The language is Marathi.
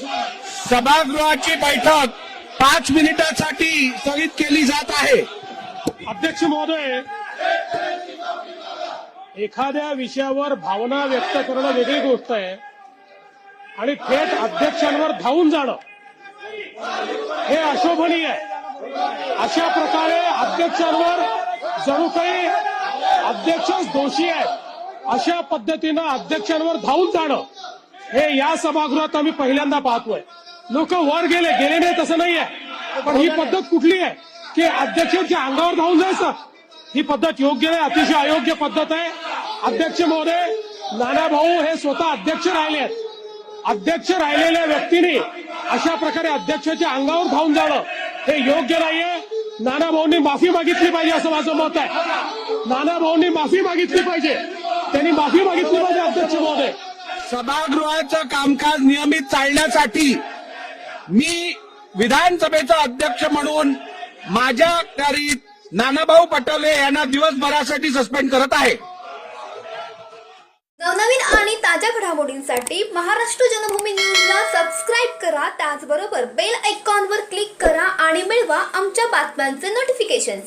सभागृहाची बैठक पाच मिनिटासाठी स्थगित केली जात आहे. अध्यक्ष महोदय एखाद्या विषयावर भावना व्यक्त करणं वेगळी गोष्ट आहे आणि थेट अध्यक्षांवर धावून जाणं हे अशोभनीय आहे. अशा प्रकारे अध्यक्षांवर जणू काही अध्यक्षच दोषी आहेत अशा पद्धतीनं अध्यक्षांवर धावून जाणं हे या सभागृहात आम्ही पहिल्यांदा पाहतोय. लोक वर गेले गेले नाही तसं नाही आहे पण ही पद्धत कुठली आहे? की अध्यक्षांच्या अंगावर धावून जायचं? ही पद्धत योग्य नाही अतिशय अयोग्य पद्धत आहे. अध्यक्ष महोदय नाना भाऊ हे स्वतः अध्यक्ष राहिले आहेत. अध्यक्ष राहिलेल्या व्यक्तीने अशा प्रकारे अध्यक्षाच्या अंगावर धावून जाणं हे योग्य नाहीये. नाना भाऊंनी माफी मागितली पाहिजे असं माझं मत आहे. नाना भाऊंनी माफी मागितली पाहिजे. त्यांनी माफी मागितली पाहिजे सभागृहाचं कामकाज नियमित चालण्यासाठी मी विधानसभेचा अध्यक्ष म्हणून माझ्या अखत्यारीत नानाभाऊ पटोले यांना दिवसभरासाठी सस्पेंड करत आहे. नवनवीन आणि ताज्या घडामोडींसाठी महाराष्ट्र जनभूमी न्यूजला सबस्क्राईब करा त्याचबरोबर बेल आयकॉनवर क्लिक करा आणि मिळवा आमच्या बातम्यांचे नोटिफिकेशन